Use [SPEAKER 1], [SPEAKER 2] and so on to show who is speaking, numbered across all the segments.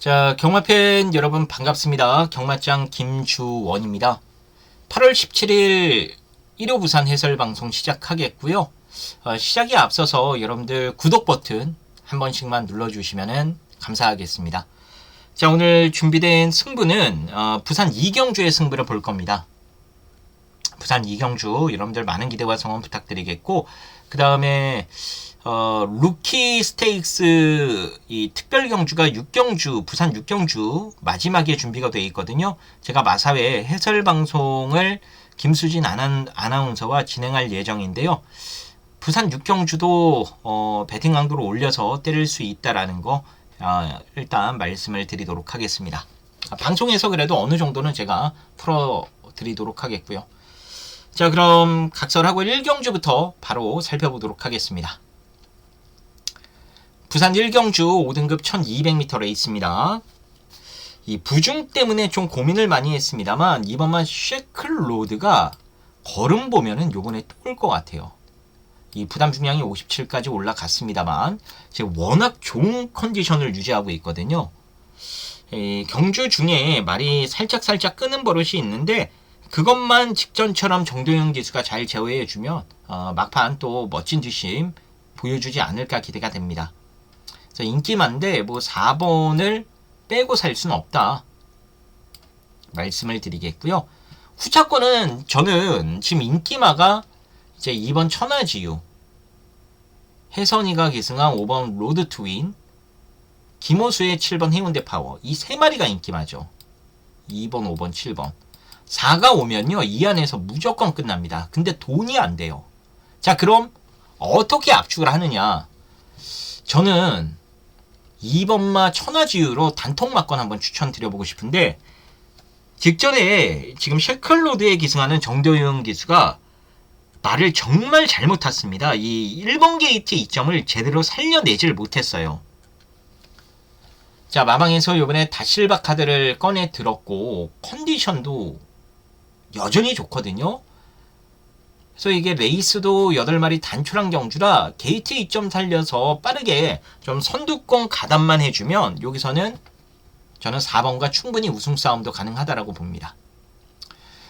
[SPEAKER 1] 자, 경마팬 여러분 반갑습니다. 경마장 김주원입니다. 8월 17일 1호 부산 해설 방송 시작하겠고요. 어, 시작에 앞서서 여러분들 구독 버튼 한 번씩만 눌러주시면 감사하겠습니다. 자, 오늘 준비된 승부는 어, 부산 이경주의 승부를 볼 겁니다. 부산 이경주 여러분들 많은 기대와 성원 부탁드리겠고 그 다음에 어, 루키 스테이크스 이 특별 경주가 6경주 부산 6경주 마지막에 준비가 되어 있거든요. 제가 마사회 해설 방송을 김수진 아나, 아나운서와 진행할 예정인데요. 부산 6경주도 어, 배팅 강도를 올려서 때릴 수 있다라는 거 어, 일단 말씀을 드리도록 하겠습니다. 아, 방송에서 그래도 어느 정도는 제가 풀어 드리도록 하겠고요. 자, 그럼 각설하고 1경주부터 바로 살펴보도록 하겠습니다. 부산 1경주 5등급 1200m 레이스입니다. 이 부중 때문에 좀 고민을 많이 했습니다만 이번만 쉐클 로드가 걸음 보면은 요번에 또올것 같아요. 이 부담 중량이 57까지 올라갔습니다만 지금 워낙 좋은 컨디션을 유지하고 있거든요. 이 경주 중에 말이 살짝 살짝 끄는 버릇이 있는데 그것만 직전처럼 정도영 기수가 잘 제어해주면 어, 막판 또 멋진 뒷심 보여주지 않을까 기대가 됩니다. 인기 많은데 뭐 4번을 빼고 살 수는 없다. 말씀을 드리겠고요. 후차권은 저는 지금 인기마가 이제 2번 천하지유, 혜선이가 계승한 5번 로드 트윈, 김호수의 7번 해운대 파워 이 세 마리가 인기마죠. 2번, 5번, 7번. 4가 오면요 이 안에서 무조건 끝납니다. 근데 돈이 안 돼요. 자 그럼 어떻게 압축을 하느냐? 저는 2번마 천하지유로 단통 막건 한번 추천드려보고 싶은데 직전에 지금 셰클로드에 기승하는 정도영 기수가 말을 정말 잘못 탔습니다. 이 1번 게이트 이점을 제대로 살려내질 못했어요. 자, 마방에서 이번에 다실바 카드를 꺼내 들었고 컨디션도 여전히 좋거든요. 그래서 이게 레이스도 8마리 단출한 경주라 게이트 2점 살려서 빠르게 좀 선두권 가담만 해주면 여기서는 저는 4번과 충분히 우승 싸움도 가능하다라고 봅니다.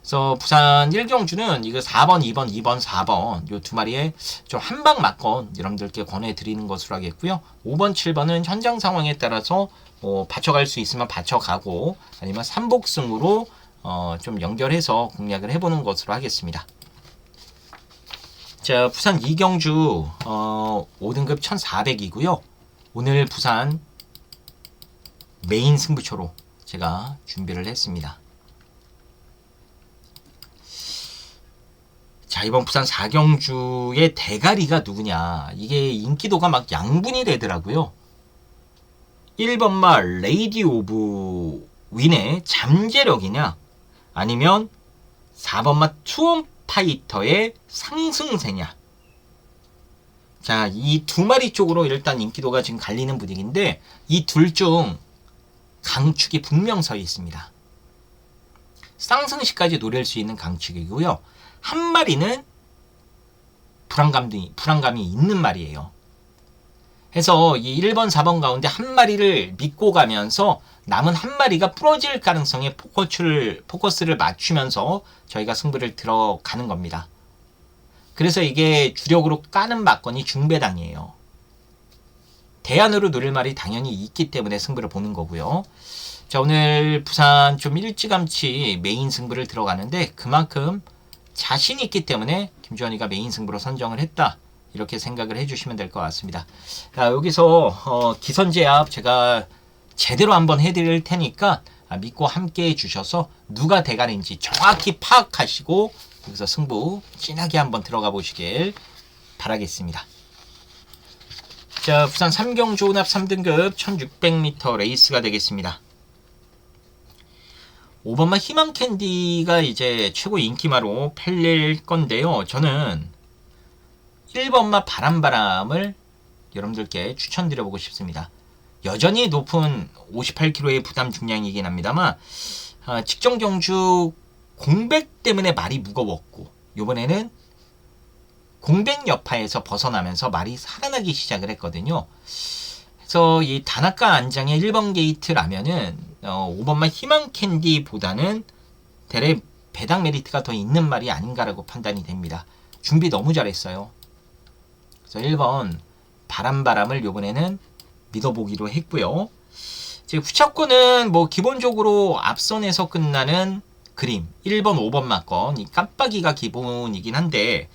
[SPEAKER 1] 그래서 부산 1경주는 이거 4번, 2번, 2번, 4번 요 두 마리에 좀 한 방 맞건 여러분들께 권해드리는 것으로 하겠고요. 5번, 7번은 현장 상황에 따라서 뭐 받쳐갈 수 있으면 받쳐가고 아니면 삼복승으로 어, 좀 연결해서 공략을 해보는 것으로 하겠습니다. 자, 부산 이경주 어, 5등급 1400이고요. 오늘 부산 메인 승부처로 제가 준비를 했습니다. 자, 이번 부산 4경주의 대가리가 누구냐. 이게 인기도가 막 양분이 되더라고요. 1번 말 레이디 오브 윈의 잠재력이냐 아니면 4번말 투원 파이터의 상승세냐. 자, 이 두 마리 쪽으로 일단 인기도가 지금 갈리는 분위기인데 이 둘 중 강축이 분명 서 있습니다. 상승시까지 노릴 수 있는 강축이고요. 한 마리는 불안감이, 불안감이 있는 말이에요. 해서 이 1번, 4번 가운데 한 마리를 믿고 가면서 남은 한 마리가 부러질 가능성에 포커스를, 포커스를 맞추면서 저희가 승부를 들어가는 겁니다. 그래서 이게 주력으로 까는 막건이 중배당이에요. 대안으로 노릴 말이 당연히 있기 때문에 승부를 보는 거고요. 자, 오늘 부산 좀 일찌감치 메인 승부를 들어가는데 그만큼 자신 있기 때문에 김주환이가 메인 승부로 선정을 했다. 이렇게 생각을 해주시면 될 것 같습니다. 자, 여기서 어, 기선제압 제가 제대로 한번 해드릴 테니까 믿고 함께 해주셔서 누가 대가리인지 정확히 파악하시고 여기서 승부 진하게 한번 들어가 보시길 바라겠습니다. 자, 부산 삼경조 혼합 3등급 1600m 레이스가 되겠습니다. 5번마 희망 캔디가 이제 최고 인기마로 팔릴 건데요. 저는 1번마 바람바람을 여러분들께 추천드려보고 싶습니다. 여전히 높은 58kg의 부담 중량이긴 합니다만 아, 직전 경주 공백 때문에 말이 무거웠고 이번에는 공백 여파에서 벗어나면서 말이 살아나기 시작을 했거든요. 그래서 이 다나카 안장의 1번 게이트라면은 어, 5번만 희망 캔디보다는 대래 배당 메리트가 더 있는 말이 아닌가라고 판단이 됩니다. 준비 너무 잘했어요. 그래서 1번 바람바람을 요번에는 믿어보기로 했고요. 이제 후차권은 뭐 기본적으로 앞선에서 끝나는 그림 1번, 5번 맞건 이 깜빡이가 기본이긴 한데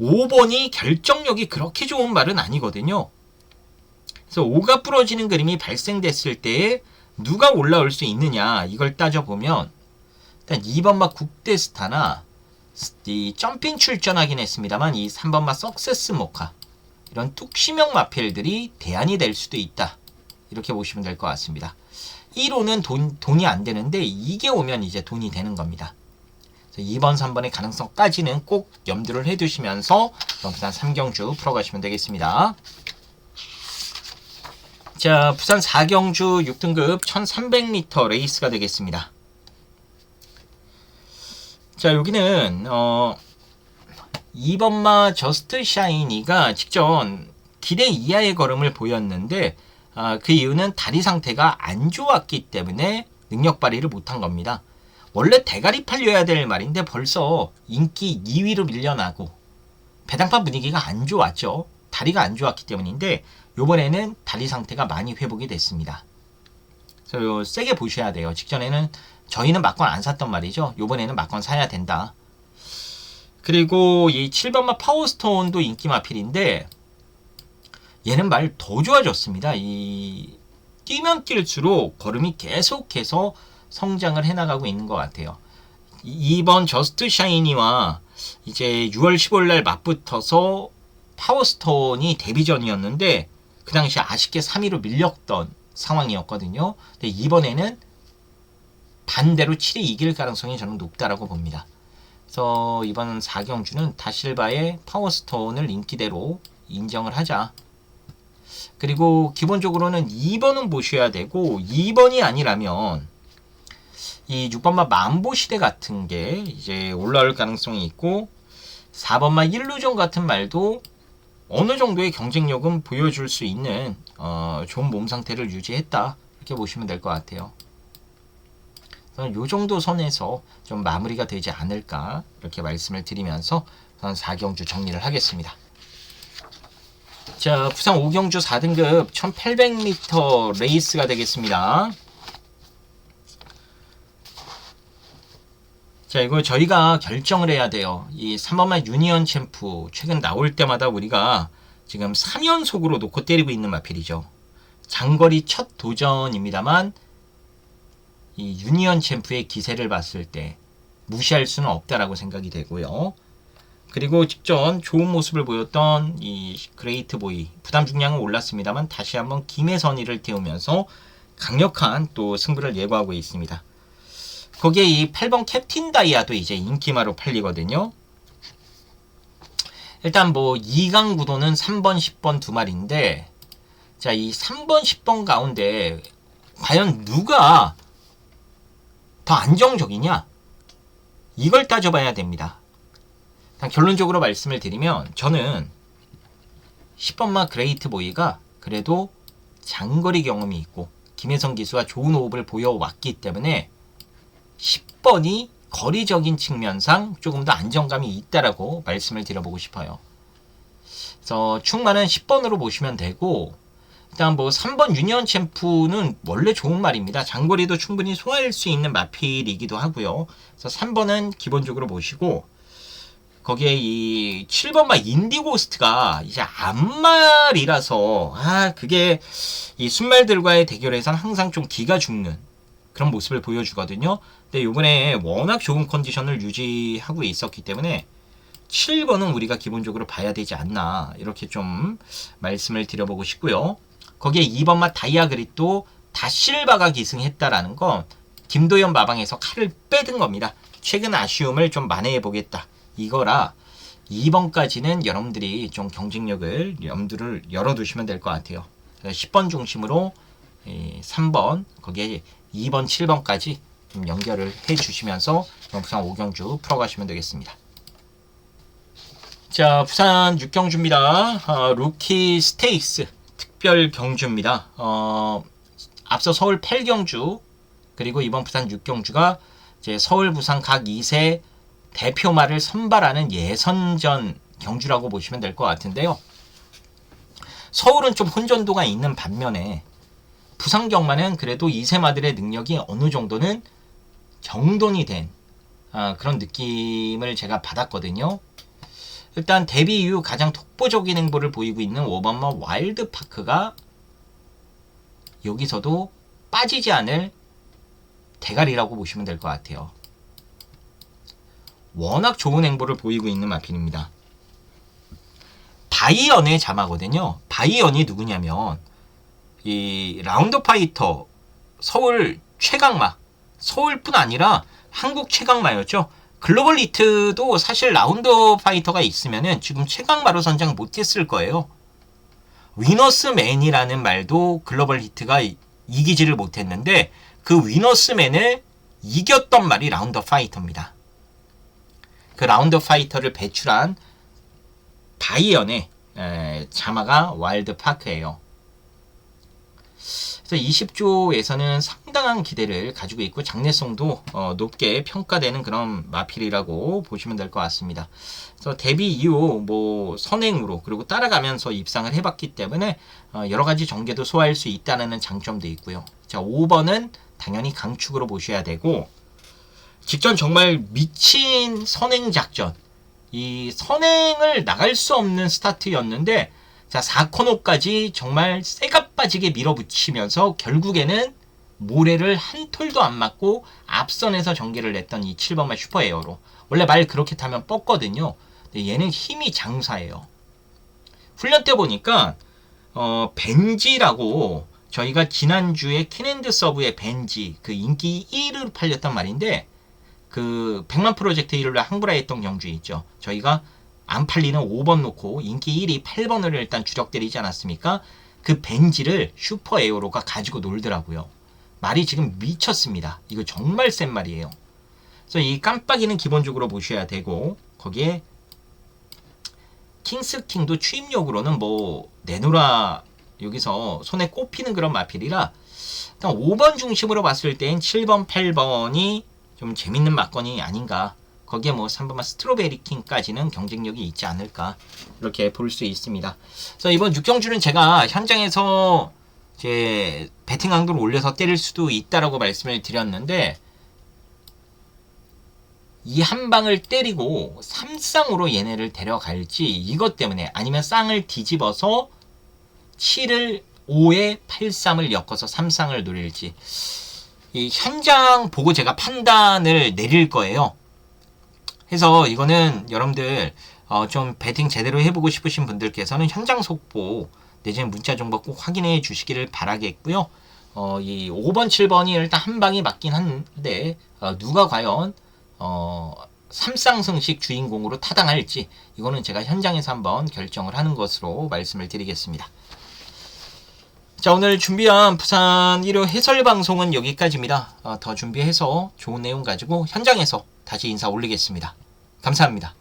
[SPEAKER 1] 5번이 결정력이 그렇게 좋은 말은 아니거든요. 그래서 5가 부러지는 그림이 발생됐을 때 누가 올라올 수 있느냐 이걸 따져보면 일단 2번마 국대스타나 이 점핑 출전하긴 했습니다만 이 3번마 석세스 모카 이런 뚝심형 마필들이 대안이 될 수도 있다. 이렇게 보시면 될 것 같습니다. 1호는 돈, 돈이 안 되는데 이게 오면 이제 돈이 되는 겁니다. 2번, 3번의 가능성까지는 꼭 염두를 해두시면서 부산 3경주 풀어가시면 되겠습니다. 자, 부산 4경주 6등급 1300m 레이스가 되겠습니다. 자, 여기는 어 2번마 저스트 샤이니가 직전 기대 이하의 걸음을 보였는데 아, 그 이유는 다리 상태가 안 좋았기 때문에 능력 발휘를 못한 겁니다. 원래 대가리 팔려야 될 말인데 벌써 인기 2위로 밀려나고 배당판 분위기가 안 좋았죠. 다리가 안 좋았기 때문인데 요번에는 다리 상태가 많이 회복이 됐습니다. 그래서 세게 보셔야 돼요. 직전에는 저희는 막건 안 샀단 말이죠. 요번에는 막건 사야 된다. 그리고 이 7번마 파워스톤도 인기 마필인데 얘는 말 더 좋아졌습니다. 이 뛰면 뛸수록 걸음이 계속해서 성장을 해나가고 있는 것 같아요. 이번 저스트 샤이니와 이제 6월 15일 날 맞붙어서 파워스톤이 데뷔전이었는데 그 당시 아쉽게 3위로 밀렸던 상황이었거든요. 근데 이번에는 반대로 7위 이길 가능성이 저는 높다라고 봅니다. 그래서 이번 4경주는 다실바의 파워스톤을 인기대로 인정을 하자. 그리고 기본적으로는 2번은 보셔야 되고 2번이 아니라면 이 6번마 만보 시대 같은 게 이제 올라올 가능성이 있고 4번마 일루전 같은 말도 어느 정도의 경쟁력은 보여줄 수 있는 어, 좋은 몸 상태를 유지했다 이렇게 보시면 될 것 같아요. 이 정도 선에서 좀 마무리가 되지 않을까 이렇게 말씀을 드리면서 저는 4경주 정리를 하겠습니다. 자, 부산 5경주 4등급 1800m 레이스가 되겠습니다. 자, 이거 저희가 결정을 해야 돼요. 이 3번만 유니언 챔프 최근 나올 때마다 우리가 지금 3연속으로 놓고 때리고 있는 마필이죠. 장거리 첫 도전입니다만 이 유니언 챔프의 기세를 봤을 때 무시할 수는 없다라고 생각이 되고요. 그리고 직전 좋은 모습을 보였던 이 그레이트 보이 부담 중량은 올랐습니다만 다시 한번 김혜선이를 태우면서 강력한 또 승부를 예고하고 있습니다. 거기에 이 8번 캡틴 다이아도 이제 인기마로 팔리거든요. 일단 뭐 2강 구도는 3번, 10번 두 마리인데 자, 이 3번, 10번 가운데 과연 누가 더 안정적이냐? 이걸 따져봐야 됩니다. 결론적으로 말씀을 드리면 저는 10번마 그레이트 보이가 그래도 장거리 경험이 있고 김혜성 기수가 좋은 호흡을 보여왔기 때문에 10번이 거리적인 측면상 조금 더 안정감이 있다라고 말씀을 드려보고 싶어요. 그래서 충만은 10번으로 보시면 되고 일단 뭐 3번 유니언 챔프는 원래 좋은 말입니다. 장거리도 충분히 소화할 수 있는 마필이기도 하고요. 그래서 3번은 기본적으로 보시고 거기에 이 7번 마 인디고스트가 이제 앞말이라서 아 그게 이 순말들과의 대결에선 항상 좀 기가 죽는 그런 모습을 보여주거든요. 근데 요번에 워낙 좋은 컨디션을 유지하고 있었기 때문에 7번은 우리가 기본적으로 봐야 되지 않나 이렇게 좀 말씀을 드려보고 싶고요. 거기에 2번마 다이아그릿도 다 실바가 기승했다라는 건 김도현 마방에서 칼을 빼든 겁니다. 최근 아쉬움을 좀 만회해 보겠다. 이거라 2번까지는 여러분들이 좀 경쟁력을 염두를 열어두시면 될 것 같아요. 10번 중심으로 3번 거기에 2번, 7번까지 좀 연결을 해 주시면서 부산 5경주 풀어가시면 되겠습니다. 자, 부산 6경주입니다. 아, 루키 스테이스 특별 경주입니다. 어, 앞서 서울 8경주 그리고 이번 부산 6경주가 이제 서울 부산 각 2세 대표마를 선발하는 예선전 경주라고 보시면 될 것 같은데요. 서울은 좀 혼전도가 있는 반면에 부산 경마는 그래도 2세마들의 능력이 어느 정도는 정돈이 된 아, 그런 느낌을 제가 받았거든요. 일단 데뷔 이후 가장 독보적인 행보를 보이고 있는 오바마 와일드파크가 여기서도 빠지지 않을 대가리라고 보시면 될 것 같아요. 워낙 좋은 행보를 보이고 있는 마핀입니다. 바이언의 자마거든요. 바이언이 누구냐면 이 라운드 파이터 서울 최강마 서울뿐 아니라 한국 최강마였죠. 글로벌 리트도 사실 라운드 파이터가 있으면은 지금 최강마로 선정 못했을 거예요. 위너스맨이라는 말도 글로벌 히트가 이- 이기지를 못했는데 그 위너스맨을 이겼던 말이 라운드 파이터입니다. 그 라운드 파이터를 배출한 바이언의 에, 자마가 와일드 파크예요. 그래서 20조에서는 상당한 기대를 가지고 있고 장래성도 어, 높게 평가되는 그런 마필이라고 보시면 될 것 같습니다. 그래서 데뷔 이후 뭐 선행으로 그리고 따라가면서 입상을 해봤기 때문에 어, 여러 가지 전개도 소화할 수 있다는 장점도 있고요. 자 5번은 당연히 강축으로 보셔야 되고 직전 정말 미친 선행 작전 이 선행을 나갈 수 없는 스타트였는데 자 4코너까지 정말 새가 빠지게 밀어붙이면서 결국에는 모래를 한 톨도 안 맞고 앞선에서 전개를 냈던 이 7번말 슈퍼 에어로. 원래 말 그렇게 타면 뻗거든요. 근데 얘는 힘이 장사예요. 훈련 때 보니까 어 벤지라고 저희가 지난주에 키넨드 서브의 벤지 그 인기 1위로 팔렸단 말인데 그 100만 프로젝트 일요일에 항브라 했던 경주 있죠. 저희가 안 팔리는 5번 놓고 인기 1위 8번을 일단 주력 때리지 않았습니까? 그 벤지를 슈퍼 에어로가 가지고 놀더라고요. 말이 지금 미쳤습니다. 이거 정말 센 말이에요. 그래서 이 깜빡이는 기본적으로 보셔야 되고 거기에 킹스킹도 추임력으로는 뭐 내노라 여기서 손에 꼽히는 그런 마필이라 일단 5번 중심으로 봤을 땐 7번, 8번이 좀 재밌는 막건이 아닌가. 거기에 뭐 3번만 스트로베리 킹까지는 경쟁력이 있지 않을까. 이렇게 볼 수 있습니다. 그래서 이번 6경주는 제가 현장에서 이제 배팅 강도를 올려서 때릴 수도 있다라고 말씀을 드렸는데 이한 방을 때리고 3쌍으로 얘네를 데려갈지 이것 때문에 아니면 쌍을 뒤집어서 7을 5에 8쌍을 엮어서 3쌍을 노릴지 이 현장 보고 제가 판단을 내릴 거예요. 해서 이거는 여러분들 어, 좀 배팅 제대로 해보고 싶으신 분들께서는 현장 속보 내지는 문자 정보 꼭 확인해 주시기를 바라겠고요. 어, 이 5번, 7번이 일단 한 방이 맞긴 한데 어, 누가 과연 어, 삼쌍승식 주인공으로 타당할지 이거는 제가 현장에서 한번 결정을 하는 것으로 말씀을 드리겠습니다. 자 오늘 준비한 부산 1호 해설 방송은 여기까지입니다. 어, 더 준비해서 좋은 내용 가지고 현장에서 다시 인사 올리겠습니다. 감사합니다.